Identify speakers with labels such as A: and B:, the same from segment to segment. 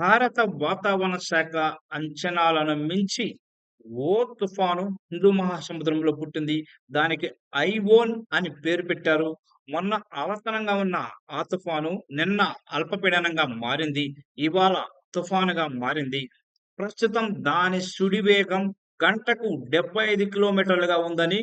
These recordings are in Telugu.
A: భారత వాతావరణ శాఖ అంచనాలను మించి ఓ తుఫాను హిందూ మహాసముద్రంలో పుట్టింది. దానికి ఐఓన్ అని పేరు పెట్టారు. మొన్న అవతరంగా ఉన్న ఆ తుఫాను నిన్న అల్పపీడనంగా మారింది. ఇవాళ తుఫానుగా మారింది. ప్రస్తుతం దాని సుడి వేగం గంటకు డెబ్బై ఐదు కిలోమీటర్లుగా ఉందని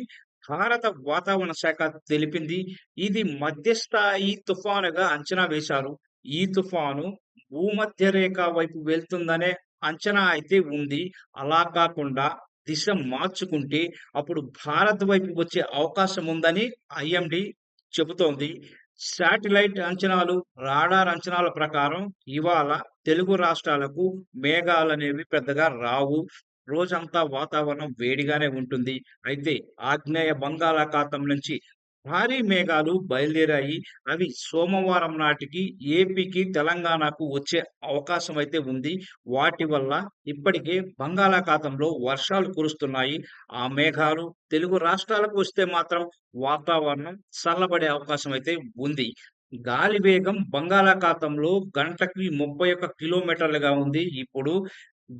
A: భారత వాతావరణ శాఖ తెలిపింది. ఇది మధ్యస్థాయి తుఫానుగా అంచనా వేశారు. ఈ తుఫాను భూమధ్య రేఖ వైపు వెళ్తుందనే అంచనా అయితే ఉంది. అలా కాకుండా దిశ మార్చుకుంటే అప్పుడు భారత్ వైపు వచ్చే అవకాశం ఉందని ఐఎండి చెబుతోంది. శాటిలైట్ అంచనాలు రాడార్ అంచనాల ప్రకారం ఇవాళ తెలుగు రాష్ట్రాలకు మేఘాలు అనేవి పెద్దగా రావు. రోజంతా వాతావరణం వేడిగానే ఉంటుంది. అయితే ఆగ్నేయ బంగాళాఖాతం నుంచి భారీ మేఘాలు బయలుదేరాయి. అవి సోమవారం నాటికి ఏపీకి తెలంగాణకు వచ్చే అవకాశం అయితే ఉంది. వాటి వల్ల ఇప్పటికే బంగాళాఖాతంలో వర్షాలు కురుస్తున్నాయి. ఆ మేఘాలు తెలుగు రాష్ట్రాలకు వస్తే మాత్రం వాతావరణం చల్లబడే అవకాశం అయితే ఉంది. గాలి వేగం బంగాళాఖాతంలో గంటకి ముప్పై ఒక్క కిలోమీటర్లుగా ఉంది. ఇప్పుడు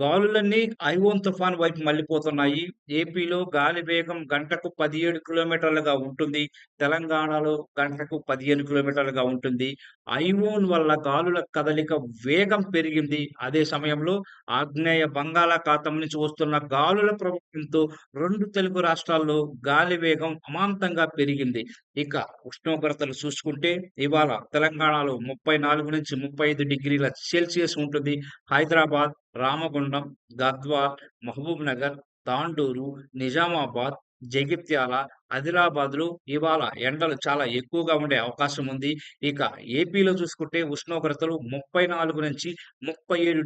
A: గాలులన్నీ ఐఓన్ తుఫాన్ వైపు మళ్ళిపోతున్నాయి. ఏపీలో గాలి వేగం గంటకు పదిహేడు కిలోమీటర్లుగా ఉంటుంది. తెలంగాణలో గంటకు పదిహేను కిలోమీటర్లుగా ఉంటుంది. ఐఓన్ వల్ల గాలుల కదలిక వేగం పెరిగింది. అదే సమయంలో ఆగ్నేయ బంగాళాఖాతం నుంచి వస్తున్న గాలుల ప్రభావంతో రెండు తెలుగు రాష్ట్రాల్లో గాలి వేగం అమాంతంగా పెరిగింది. ఇక ఉష్ణోగ్రతలు చూసుకుంటే ఇవాళ తెలంగాణలో ముప్పై నాలుగు నుంచి ముప్పై ఐదు డిగ్రీల సెల్సియస్ ఉంటుంది. హైదరాబాద్ రామగుండం గద్వాల్ మహబూబ్ నగర్ తాండూరు నిజామాబాద్ జగిత్యాల ఆదిలాబాద్‌లో ఇవాళ ఎండలు చాలా ఎక్కువగా ఉండే అవకాశం ఉంది. ఇక ఏపీలో చూసుకుంటే ఉష్ణోగ్రతలు 34-37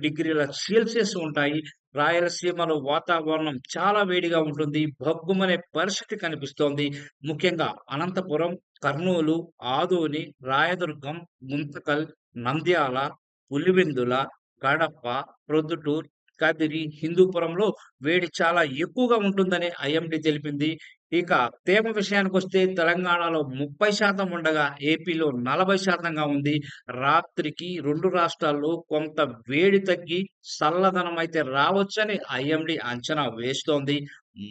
A: డిగ్రీల సెల్సియస్ ఉంటాయి. రాయలసీమలో వాతావరణం చాలా వేడిగా ఉంటుంది. భగ్గుమనే పరిస్థితి కనిపిస్తోంది. ముఖ్యంగా అనంతపురం, కర్నూలు, ఆదోని, రాయదుర్గం, గుంతకల్, నంద్యాల, పులివెందుల, కడప, ప్రొద్దుటూర్, కదిరి, హిందూపురంలో వేడి చాలా ఎక్కువగా ఉంటుందని ఐఎండీ తెలిపింది. ఇక తేమ విషయానికి వస్తే తెలంగాణలో 30% ఉండగా ఏపీలో నలభై శాతంగా ఉంది. రాత్రికి రెండు రాష్ట్రాల్లో కొంత వేడి తగ్గి చల్లదనం అయితే రావచ్చని ఐఎండీ అంచనా వేస్తోంది.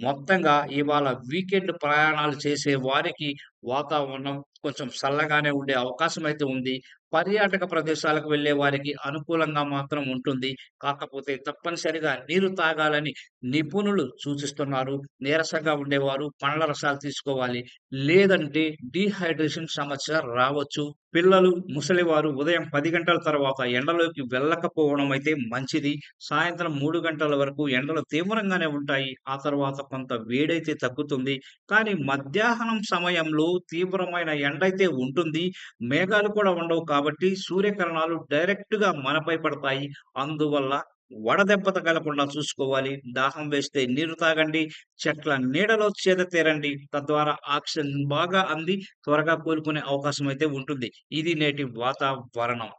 A: మొత్తంగా ఇవాళ వీకెండ్ ప్రయాణాలు చేసే వారికి వాతావరణం కొంచెం చల్లగానే ఉండే అవకాశం అయితే ఉంది. పర్యాటక ప్రదేశాలకు వెళ్ళే వారికి అనుకూలంగా మాత్రం ఉంటుంది. కాకపోతే తప్పనిసరిగా నీరు తాగాలని నిపుణులు సూచిస్తున్నారు. నీరసంగా ఉండేవారు పండ్ల రసాలు తీసుకోవాలి. లేదంటే డీహైడ్రేషన్ సమస్య రావచ్చు. పిల్లలు, ముసలివారు ఉదయం పది గంటల తర్వాత ఎండలోకి వెళ్ళకపోవడం అయితే మంచిది. సాయంత్రం మూడు గంటల వరకు ఎండలు తీవ్రంగానే ఉంటాయి. ఆ తర్వాత కొంత వేడైతే తగ్గుతుంది. కానీ మధ్యాహ్నం సమయంలో తీవ్రమైన ఎండైతే ఉంటుంది. మేఘాలు కూడా ఉండవు కాబట్టి సూర్యకిరణాలు డైరెక్ట్‌గా మనపై పడతాయి. అందువల్ల వడదెబ్బ తగలకుండా చూసుకోవాలి. దాహం వేస్తే నీరు తాగండి. చెట్ల నీడలో చేత తీరండి. తద్వారా ఆక్సిజన్ బాగా అంది త్వరగా కోలుకునే అవకాశం అయితే ఉంటుంది. ఇది నేటి వాతావరణం.